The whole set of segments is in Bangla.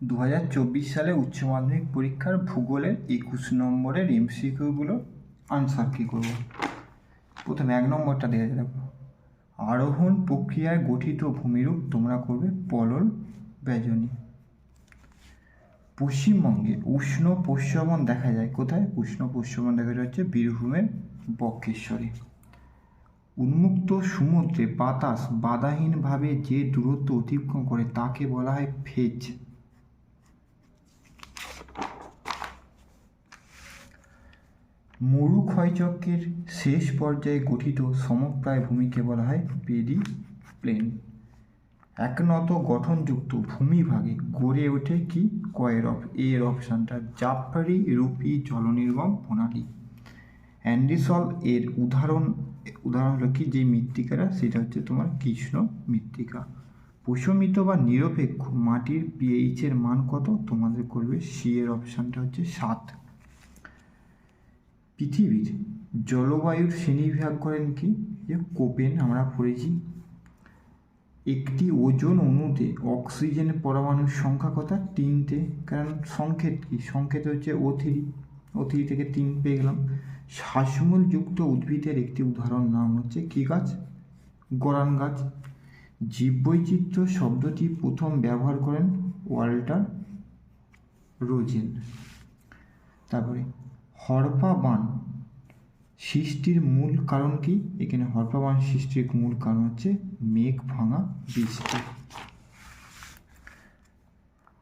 দু হাজার চব্বিশ সালে উচ্চ মাধ্যমিক পরীক্ষার ভূগোলের একুশ নম্বরের এমসিকিউগুলো আনসার কী করব? প্রথমে এক নম্বরটা দেখে রাখব আরোহণ প্রক্রিয়ায় গঠিত ভূমিরূপ তোমরা করবে পলল ব্যজনী। পশ্চিমবঙ্গে উষ্ণ প্রস্রবণ দেখা যায় কোথায়? উষ্ণ প্রস্রবণ দেখা যায় হচ্ছে বীরভূমের বক্রেশ্বরে উন্মুক্ত সমুদ্রে বাতাস বাধাহীনভাবে যে দূরত্ব অতিক্রম করে তাকে বলা হয় ফেজ। মরু ক্ষয়চক্রের শেষ পর্যায়ে গঠিত সমপ্রায় ভূমিকে বলা হয় পেরি প্লেন একনত গঠনযুক্ত ভূমিভাগে গড়ে ওঠে কি? কয়ের অফ এর অপশানটা জাফারি রূপী জলনির্গম প্রণালী। অ্যান্ডিসল এর উদাহরণ উদাহরণ হলো কি? যে মৃত্তিকাটা, সেটা হচ্ছে তোমার কৃষ্ণ মৃত্তিকা। প্রশমিত বা নিরপেক্ষ মাটির পিএইচের মান কত? তোমাদের করবে সি এর অপশানটা হচ্ছে সাত। পৃথিবীর জলবায়ুর শ্রেণীবিভাগ করেন কি? যে কোপেন আমরা পড়েছি। একটি ওজন অণুতে অক্সিজেন পরমাণুর সংখ্যা কথা তিনটে। কারণ সংকেত কি? সংকেত হচ্ছে ও থ্রি। ও থ্রি থেকে তিন পেয়ে গেলাম। শ্বাসমূলযুক্ত উদ্ভিদের একটি উদাহরণ নাম হচ্ছে কী গাছ? গরান গাছ। জীববৈচিত্র্য শব্দটি প্রথম ব্যবহার করেন ওয়াল্টার রোজেন। তারপরে হরপা বান সৃষ্টির মূল কারণ কি? এখানে হরপা বান সৃষ্টির মূল কারণ হচ্ছে মেঘ ভাঙা বৃষ্টি।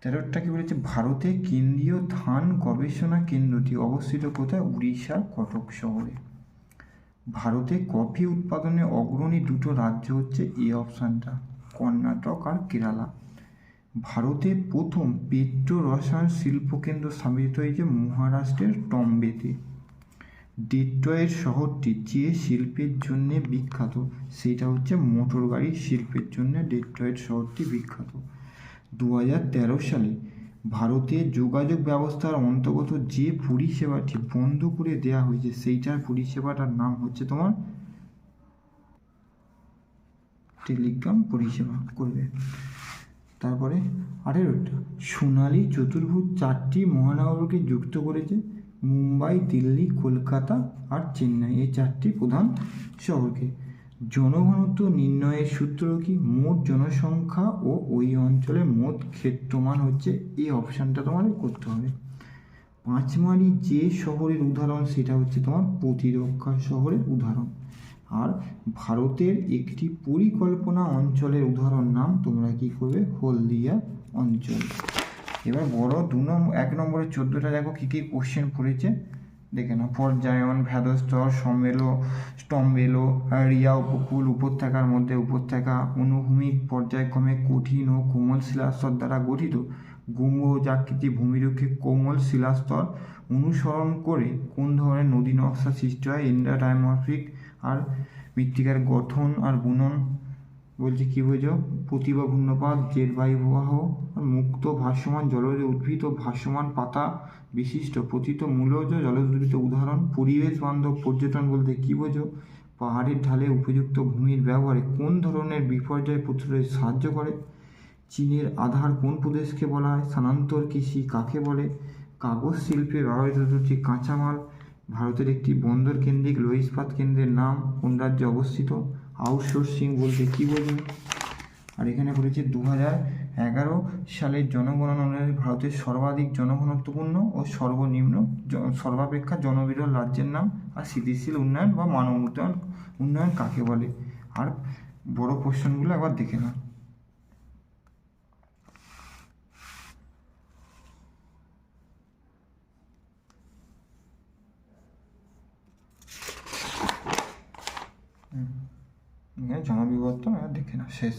তেরোটা কি বলেছে? ভারতে কেন্দ্রীয় ধান গবেষণা কেন্দ্রটি অবস্থিত কোথায়? উড়িষ্যার কটক শহরে। ভারতে কফি উৎপাদনে অগ্রণী দুটো রাজ্য হচ্ছে এই অপশানটা, কর্ণাটক আর কেরালা। ভারতে প্রথম পেট্রো রসায়ন শিল্পকেন্দ্র স্থাপিত হয়েছে মহারাষ্ট্রের টম্বেতে। ডেট্রয়েট শহরটি যে শিল্পের জন্য বিখ্যাত, সেটা হচ্ছে মোটর গাড়ির শিল্পের জন্য ডেট্রয়েট শহরটি বিখ্যাত। দু হাজার তেরো সালে ভারতে যোগাযোগ ব্যবস্থার অন্তর্গত যে পরিষেবাটি বন্ধ করে দেওয়া হয়েছে, সেইটার পরিষেবাটার নাম হচ্ছে তোমার টেলিগ্রাম পরিষেবা। করবে। তারপরে আঠেরোটা। সোনালী চতুর্ভুজ চারটি মহানগরকে যুক্ত করেছে মুম্বাই, দিল্লি, কলকাতা আর চেন্নাই। এই চারটি প্রধান শহরকে। জনঘনত্ব নির্ণয়ের সূত্র কি? মোট জনসংখ্যা ও ওই অঞ্চলের মোট ক্ষেত্রমান হচ্ছে এই অপশানটা তোমাদের করতে হবে। পাঁচমারি যে শহরের উদাহরণ, সেটা হচ্ছে তোমার প্রতিরক্ষা শহরের উদাহরণ। আর ভারতের একটি পরিকল্পনা অঞ্চলের উদাহরণ নাম তোমরা কি করবে? হলদিয়া অঞ্চল। এবার বড় দু নম্বর এক নম্বরের চোদ্দোটা দেখো কী কী কোশ্চেন পড়েছে দেখে নাও, পর্যায়ন, ভেদস্তর সম্মেলো স্তম্ভেলো, রিয়া, উপকূল, উপত্যকার মধ্যে উপত্যকা, অনুভূমিক পর্যায়ক্রমে কঠিন ও কোমল শিলাস্তর দ্বারা গঠিত। গম্বুজাকৃতি ভূমিরুক্ষে কোমল শিলাস্তর অনুসরণ করে কোন ধরনের নদী নকশা সৃষ্টি হয়? এন্ডাডাইমরফিক আর মৃত্তিকার গঠন আর বুনন বলছে কী বোঝো? প্রতিভা ঘূর্ণপাত জেট বায়ু প্রবাহ মুক্ত ভাসমান জলজ উদ্ভিদ ও ভাসমান পাতা বিশিষ্ট পতিত মূলজ জলজ উদ্ভিদ উদাহরণ। পরিবেশ বান্ধব পর্যটন বলতে কী বোঝো? পাহাড়ের ঢালে উপযুক্ত ভূমির ব্যবহারে কোন ধরনের বিপর্যয় প্রতিরোধে সাহায্য করে? চীনের আধার কোন প্রদেশকে বলা হয়? স্থানান্তর কৃষি কাকে বলে? কাগজ শিল্পে ব্যবহৃত দুটি কাঁচামাল ভারতের একটি বন্দর কেন্দ্রিক লৌহ ইস্পাত কেন্দ্রের নাম কোন রাজ্যে অবস্থিত? আউটসোর্সিং বলতে কী বোঝো আর এখানে বলেছে দু হাজার এগারো সালের জনগণনা অনুযায়ী ভারতের সর্বাধিক জনঘনত্বপূর্ণ ও সর্বনিম্ন সর্বাপেক্ষা জনবিরল রাজ্যের নাম আর স্থিতিশীল উন্নয়ন বা মানব উন্নয়ন উন্নয়ন কাকে বলে? আর বড় কোশ্চেনগুলো একবার দেখে নাও। হুম। জনবিবর্তন এবার দেখে না শেষ